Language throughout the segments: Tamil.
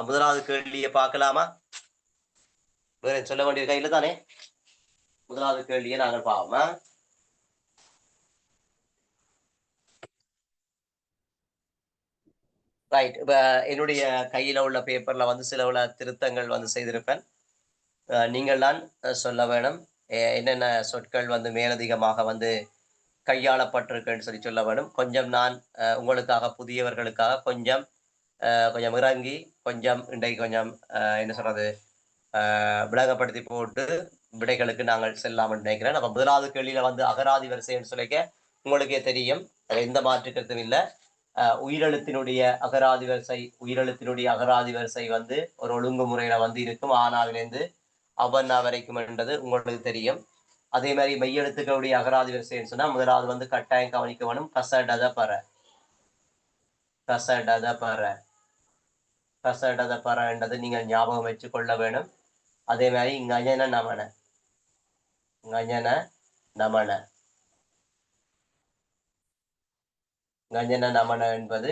முதலாவது கேள்வியை பார்க்கலாமா? வேற சொல்ல வேண்டிய கையில தானே முதலாவது கேள்வியை நாங்கள் பாவமா ரைட் இப்ப என்னுடைய கையில உள்ள பேப்பர்ல வந்து சில உள்ள திருத்தங்கள் வந்து செய்திருப்பேன். நீங்கள் தான் சொல்ல வேணும். என்னென்ன சொற்கள் வந்து மேலதிகமாக வந்து கையாளப்பட்டிருக்குன்னு சொல்லி சொல்ல வேணும். கொஞ்சம் நான் அஹ், உங்களுக்காக புதியவர்களுக்காக கொஞ்சம் கொஞ்சம் இறங்கி கொஞ்சம் இன்றைக்கு கொஞ்சம் என்ன சொல்றது விளங்கப்படுத்தி போட்டு விடைகளுக்கு நாங்கள் செல்லாமல் நினைக்கிறேன் அப்போ முதலாவது கேள்வியில வந்து அகராதி வரிசைன்னு சொல்லிக்க உங்களுக்கே தெரியும் எந்த மாற்று கருத்தும் இல்லை உயிரெழுத்தினுடைய அகராதி வரிசை உயிரெழுத்தினுடைய அகராதி வரிசை வந்து ஒரு ஒழுங்குமுறையில வந்து இருக்கும் ஆனாவிலிருந்து அவன்னா வரைக்கும் என்றது உங்களுக்கு தெரியும் அதே மாதிரி மெய்யெழுத்துக்களுடைய அகராதி வரிசைன்னு சொன்னா முதலாவது வந்து கட்டாயம் கவனிக்க வேணும் கசடத பற கசடத பற கசடத பறன்றது நீங்கள் ஞாபகம் வச்சு கொள்ள வேணும். அதே மாதிரி கஜன நமன. கஜன நமன. கஜன நமன என்பது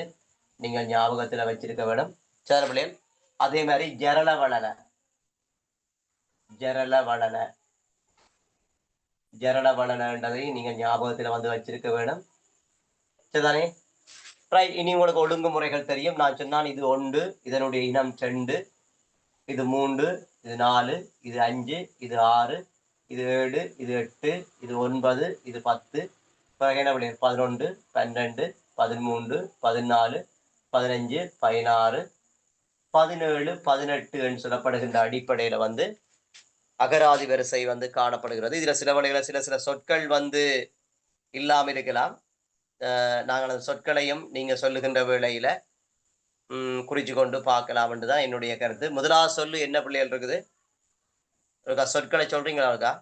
நீங்கள் ஞாபகத்துல வச்சிருக்க வேணும். சேரபிள்ளையம் அதே மாதிரி ஜரல வளன. ஜரல வளன. ஜரல வளனன்றதை நீங்க ஞாபகத்துல வந்து வச்சிருக்க வேணும். சரிதானே? ரைட் இனி உங்களுக்கு ஒழுங்குமுறைகள் தெரியும். நான் சொன்னான் இது ஒன்று இதனுடைய இனம் ரெண்டு இது மூன்று இது நாலு இது அஞ்சு இது ஆறு இது ஏழு இது எட்டு இது ஒன்பது இது பத்து பிறகு என்ன பண்ணி பதினொன்று பன்னெண்டு பதிமூன்று பதினாலு பதினஞ்சு பதினாறு பதினேழு பதினெட்டு என்று சொல்லப்படுகின்ற அடிப்படையில் வந்து அகராதி வரிசை வந்து காணப்படுகிறது. இதில் சில வழிகளில் சில சில சொற்கள் வந்து இல்லாமல் இருக்கலாம். நாங்கள் அந்த சொற்களையும் நீங்க சொல்லுகின்ற வேளையில ம், குறிச்சு கொண்டு பார்க்கலாம் தான் என்னுடைய கருத்து. முதலாவது சொல்லு என்ன பிள்ளைகள் இருக்குது? இருக்கா சொற்களை சொல்றீங்களா இருக்கா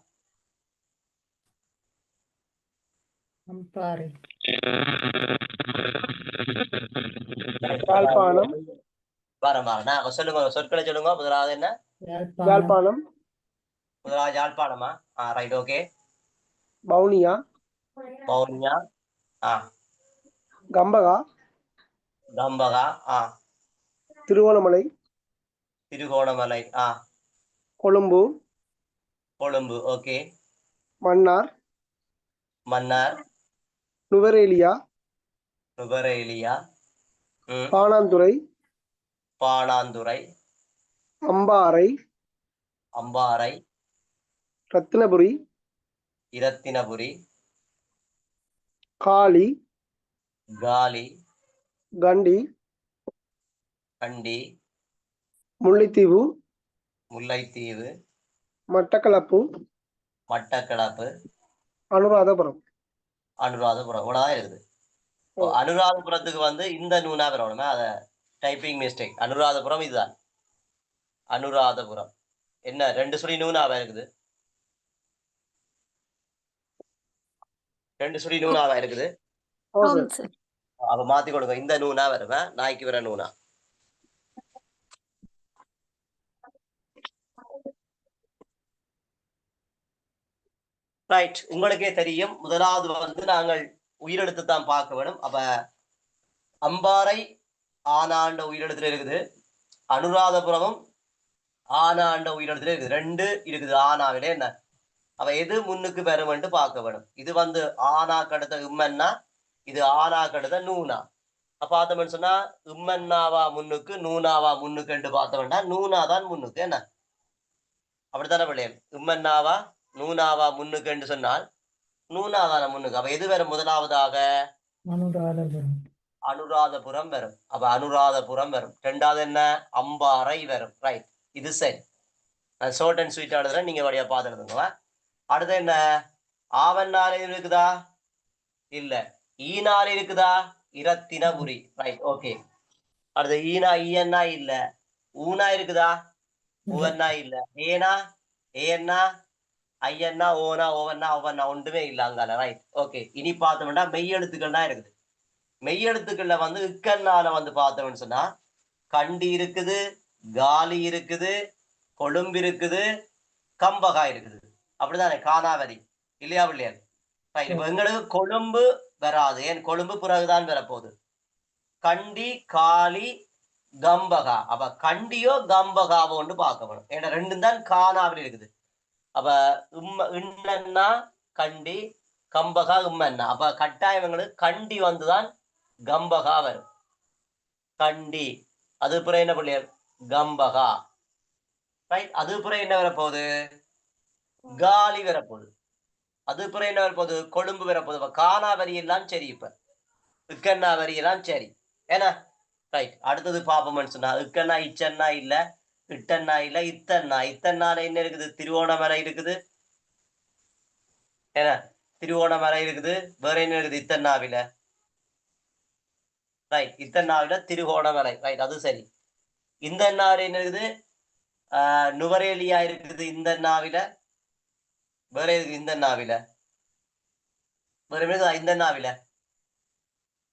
சொல்லுங்க சொற்களை சொல்லுங்க. முதலாவது என்ன? யாழ்ப்பாணம். முதலாவது யாழ்ப்பாணமா? Right okay Vavuniya. பௌர்ணியா ஆ கம்பகா. கம்பகா ஆ. திருவோணமலை திருகோணமலை ஆ. கொழும்பு. கொழும்பு ஓகே. மன்னார். மன்னார். நுவரேலியா. நுவரேலியா பாணாந்துறை. பாணாந்துறை. அம்பாறை. அம்பாறை. ரத்தினபுரி. இரத்தினபுரி. காளி காலி கண்டி கண்டி முல்லைத்தீவு முல்லைத்தீவு மட்டக்களப்பு மட்டக்களப்பு அனுராதபுரம். அனுராதபுரம் இவ்வளவுதான் இருக்குது. அனுராதபுரத்துக்கு வந்து இந்த நூனா வரணுமே அத டைப்பிங் மிஸ்டேக் அனுராதபுரம் இதுதான். அனுராதபுரம். என்ன ரெண்டு சுழி நூனாவா இருக்குது ரெண்டு சுழி நூனாவா இருக்குது. அப்ப மாத்தி கொடுங்க. இந்த நூனா வருவேன் நாய்க்கு வர நூனா ரைட் உங்களுக்கே தெரியும். முதலாவது வந்து நாங்கள் உயிரெழுத்து தான் பார்க்க வேணும். அப்ப அம்பாறை ஆனாண்ட உயிரெழுத்துல இருக்குது. அனுராதபுரமும் ஆனாண்ட உயிரெழுத்துல இருக்குது. ரெண்டு இருக்குது. ஆனாவிலே என்ன? அவ எது முன்னுக்கு வருமென்று பார்க்க வேணும் இது வந்து ஆனா கடுத்த இம்மன்னா இது ஆனா கடுத்த நூனா அப்ப பார்த்தோம்னு சொன்னா இம்மன்னாவா முன்னுக்கு நூனாவா முன்னுக்குன்னு பார்த்தோம்னா நூனா தான் முன்னுக்கு என்ன அப்படித்தானே பிள்ளைகள் இம்மன்னாவா நூனாவா முன்னுக்குன்னு சொன்னால் நூனா தானே முன்னுக்கு அப்ப எது வரும் முதலாவதாக அனுராதபுரம் வரும் அப்ப அனுராதபுரம் வரும் ரெண்டாவது என்ன அம்பாறை வரும் ரைட் இது சரி நான் ஷார்ட் அண்ட் ஸ்வீட் எழுதுறேன் நீங்க வழியா பார்த்து எழுதுங்க அடுத்து என்ன? ஆவன்னாலே இருக்குதா? இல்ல. ஈனால இருக்குதா? இரத்தினபுரி ரைட் ஓகே அடுத்து ஈனா ஈயன்னா இல்ல. ஊனா இருக்குதா? ஊவன்னா இல்ல. ஏனா? ஏன்னா? ஐயன்னா ஓனா ஓவன்னா ஓவன்னா ஒன்றுமே இல்ல அங்கால. ரைட் ஓகே இனி பார்த்தோம்னா மெய்யெழுத்துக்கள் தான் இருக்குது. மெய்யெழுத்துக்கள்ல வந்து இக்கன்னால வந்து பார்த்தோம்னு சொன்னா கண்டி இருக்குது காலி இருக்குது கொழும்பு இருக்குது கம்பகா இருக்குது. அப்படிதானே காணாவதி இல்லையா இப்ப எங்களுக்கு கொழும்பு வராது. ஏன்? கொழும்பு பிறகுதான் வரப்போகுது. கண்டி காலி கம்பகா. அப்ப கண்டியோ கம்பகாவோன்னு பார்க்க வேணும். ஏன்னா ரெண்டும் தான் காணாவில் இருக்குது. அப்ப உம்ம இன்னன்னா கண்டி கம்பகா உம்மன்னா. அப்ப கட்டாயம் எங்களுக்கு கண்டி வந்துதான் கம்பகா வரும். கண்டி. அது பிறகு என்ன பிள்ளையர் கம்பகா. ரைட் அது பிறகு என்ன வரப்போகுது? காலி வரப்போகுது. அது பிறகு என்ன வரப்போகுது? கொழும்பு வரப்போகுது. இப்போ காணா வரி எல்லாம் சரி இப்ப. இக்கண்ணா வரி எல்லாம் சரி. ஏன்னா ரைட் அடுத்தது பாப்போம்னு சொன்னா இக்கண்ணா இச்சன்னா இல்ல இட்டண்ணா இல்ல இத்தண்ணா. இத்தன்னால என்ன இருக்குது? திருவோணமலை இருக்குது. ஏன்னா திருவோணமலை இருக்குது. வேற என்ன இருக்குது? இத்தன்னாவில ரைட் இத்தன்னாவில திருவோணமலை. ரைட் அது சரி. இந்த நாவில் என்ன இருக்குது? ஆஹ் நுவரேலியா இருக்குது இந்த நாவில வேற எதுக்கு இந்த நாவில? வேற இந்த நாவில?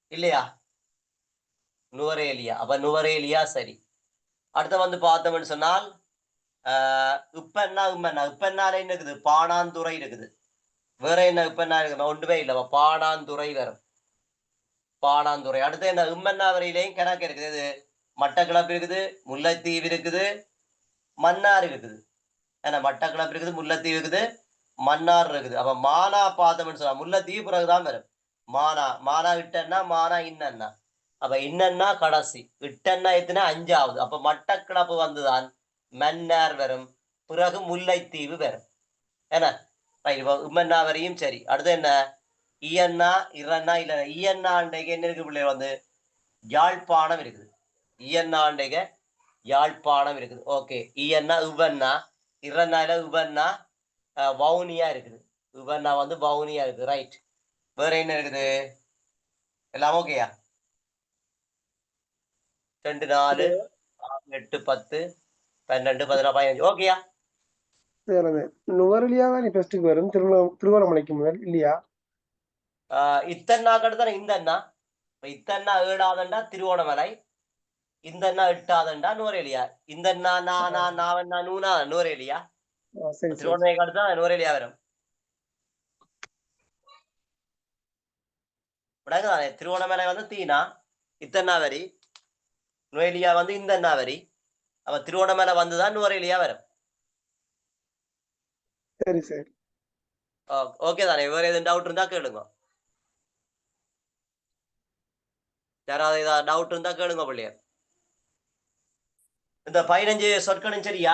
இல்லையா? நுவரேலியா. அப்ப நுவரேலியா சரி. அடுத்து வந்து பார்த்தோம்னு சொன்னால் ஆஹ் உப்பெண்ணா உம்மண்ணா உப்பெண்ணால என்ன இருக்குது? பாணாந்துறை இருக்குது. வேற என்ன உப்பெண்ணா இருக்குது ஒன்றுமே இல்லை. அப்ப பாணாந்துறை வரும். பானாந்துறை அடுத்து என்ன? உம்மண்ணா வரையிலையும் கிணக்கு இருக்குது. இது மட்டக்களப்பு இருக்குது. முல்லைத்தீவு இருக்குது. மன்னார் இருக்குது. ஏன்னா மட்டக்களப்பு இருக்குது முல்லைத்தீவு இருக்குது. மன்னார் இருக்குது. அப்ப மானா பார்த்தோம்னு சொன்னா முல்லைத்தீவு பிறகுதான் வரும். மானா மானா இட்டன்னா மானா இன்னன்னா. அப்ப இன்னன்னா கடைசி இட்டன்னா எத்தனை? அஞ்சாவது. அப்ப மட்டக்களப்பு வந்துதான் மன்னார் வரும். பிறகு முல்லைத்தீவு வரும். என்ன? இப்போ உம்மன்னா வரையும் சரி. அடுத்து என்ன? இயன்னா இரண்ணா இல்ல இயன்னா அன்றைக்கு என்ன இருக்கு பிள்ளை வந்து? யாழ்ப்பாணம் இருக்குது. இயன்னா அன்றைக்கு யாழ்ப்பாணம் இருக்குது. ஓகே. இயன்னா உவன்னா இரண்டாயில உவன்னா வவுனியா இருக்குது. உவன்னா வந்து வவுனியா இருக்குது. ரைட் வேற என்ன இருக்குது? எல்லாம் ஓகேயா ரெண்டு நாலு எட்டு பத்து பன்னெண்டு பதினாறு பதினஞ்சு. ஓகேயா? நுவரெலியா தான் ஃபெஸ்ட்டுக்கு வரும். திருவண்ணா திருவண்ணாமலைக்கு முதல் இல்லையா? இத்தன்னா கடுத்தான இந்த அண்ணா இப்ப இத்தன்னா ஏழாதண்டா திருவோணமலை இந்த அண்ணா எட்டாதண்டா நூறேலியா இந்த அண்ணா நான் நான் நாவண்ணா நூனா நூறேலியா கடுத்தா நூறேலியா வரும். விடங்குதானே திருவோணமலை வந்து தீனா இத்தன்னா வரி நுவேலியா வந்து இந்த அண்ணா வரி அப்ப திருவோணமலை வந்துதான் நூறேலியா வரும். சரி சரி. ஓகே தானே. வேற எதுவும் டவுட் இருந்தா கேளுங்க. யாராவது ஏதாவது டவுட் இருந்தா கேளுங்க பிள்ளையர் இந்த பதினஞ்சு சொற்களும் சரியா?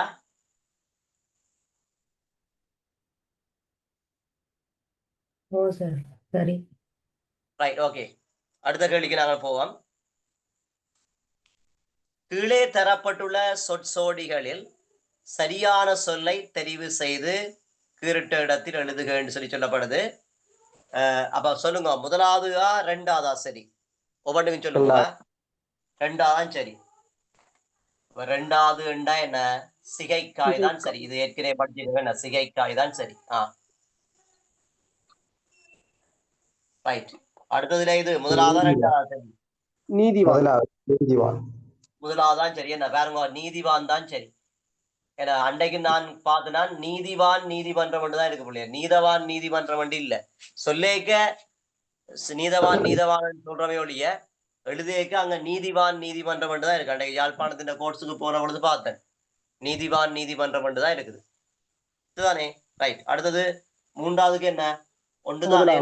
ஓ சார் சரி. ரைட் ஓகே அடுத்த கேள்விக்கு நாங்கள் போவோம். கீழே தரப்பட்டுள்ள சொற்சோடிகளில் சரியான சொல்லை தெரிவு செய்து கீறிட்ட இடத்தில் எழுதுக என்று சொல்லி சொல்லப்படுது. அப்ப சொல்லுங்க முதலாவதா ரெண்டாவதா? சரி. ஒவ்வொன்றுக்கும் சொல்லுங்க. ரெண்டாவதான் சரி. ரெண்டாவது என்ன? சிகைக்காய் தான் சரி. இது ஏற்கனவே படிச்சிருக்கேன் என்ன? சிகைக்காய் தான் சரி. ஆ. ரைட் அடுத்ததுல இது முதலாவதா ரெண்டாவதா நீதிவான் முதலாவது நீதிவான் முதலாவதான் சரி என்ன பாருங்க நீதிவான் தான் சரி ஏன்னா அன்றைக்கு நான் பார்த்தனா நீதிவான் நீதிமன்றம் தான் இருக்கு பிள்ளைய நீதவான் நீதிமன்றம் வண்டி இல்ல சொல்லேக்க நீதவான் நீதவான் சொல்றவே ஒழிய எழுதியக்க அங்க நீதிவான் நீதிமன்றம் தான் இருக்கு அன்றைக்கு யாழ்ப்பாணத்தின் கோர்ஸுக்கு போன பொழுது பார்த்தேன் நீதிவான் நீதிமன்றம் தான் இருக்குது இதுதானே ரைட் அடுத்தது மூன்றாவதுக்கு என்ன ஒன்றுதானே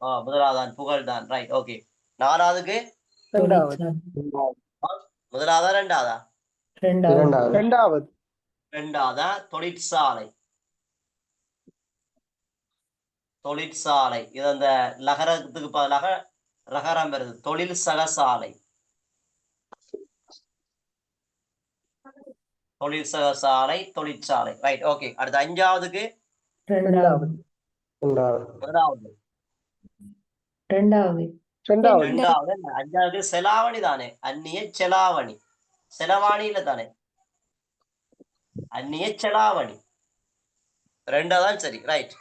முதலாவதான் புகழ் தான் ரைட் ஓகே நாலாவதுக்கு முதலாவதா ரெண்டாவதா? ரெண்டாவது. இரண்டாவது. ரெண்டாவது. தொழிற்சாலை. தொழிற்சாலை. இது அந்த லகரத்துக்கு பதிலாக ரகரம் வருது. தொழில் சகசாலை. தொழில் சகசாலை தொழிற்சாலை. ரைட் ஓகே அடுத்து அஞ்சாவதுக்கு முதலாவது. ரெண்டாவது. ரெண்டாவது? அஞ்சாவது செலாவணி தானே. அந்நிய செலாவணி. செலவாணி இல்ல தானே. அந்நிய செலாவணி. ரெண்டாவது சரி. ரைட்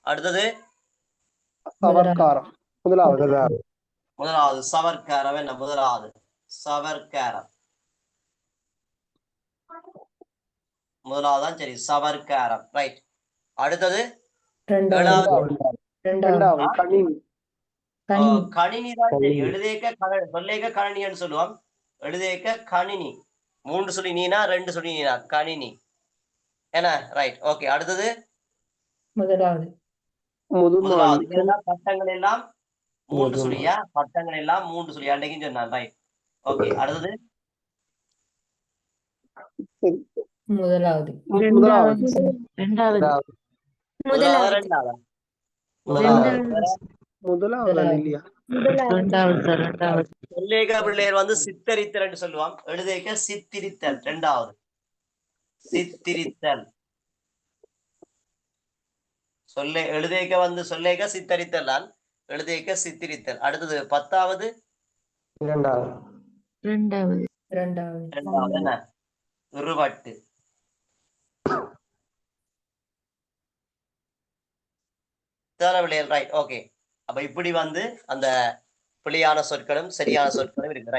அடுத்தது? சவர்க்காரம். முதலாவது. முதலாவது. சவர்க்காரம். என்ன? முதலாவது. சவர்க்காரம். முதலாவதான் சரி. சவர்க்காரம். ரைட் அடுத்தது? ரெண்டாவது. ரெண்டாவது. கணினி தான். எழுதேக்க கண- சொல்லேக்க கணினின்னு சொல்லுவோம். எழுதேக்க கணினி. மூன்று சொல்லி நீனா ரெண்டு சொல்லி நீனா? கணினி. என்ன? ரைட் ஓகே அடுத்தது? முதலாவது. பட்டங்கள் எல்லாம் மூன்று. சொல்லியா? பட்டங்கள் எல்லாம் மூன்று சொல்லி அன்றைக்கும் சொன்னான் ரைட் ஓகே அடுத்தது? முதலாவது. முதலாவது. ரெண்டாவது. முதலாவது ரெண்டாவது. முதலாவது இல்லையா சொல்லேக பிள்ளையர் வந்து சித்தரித்தல் என்று சொல்லுவான் எழுதேக்க சித்திரித்தல் ரெண்டாவது. சித்திரித்தல். சொல்லே எழுதேக்க வந்து சொல்லேக்க சித்தரித்தல் தான் எழுதேக்க சித்திரித்தல். அடுத்தது பத்தாவது. இரண்டாவது. ரெண்டாவது. இரண்டாவது ரெண்டாவது என்ன? இருவட்டு விளையல் ரைட் ஓகே அப்ப இப்படி வந்து அந்த பிழையான சொற்களும் சரியான சொற்களும் இருக்கு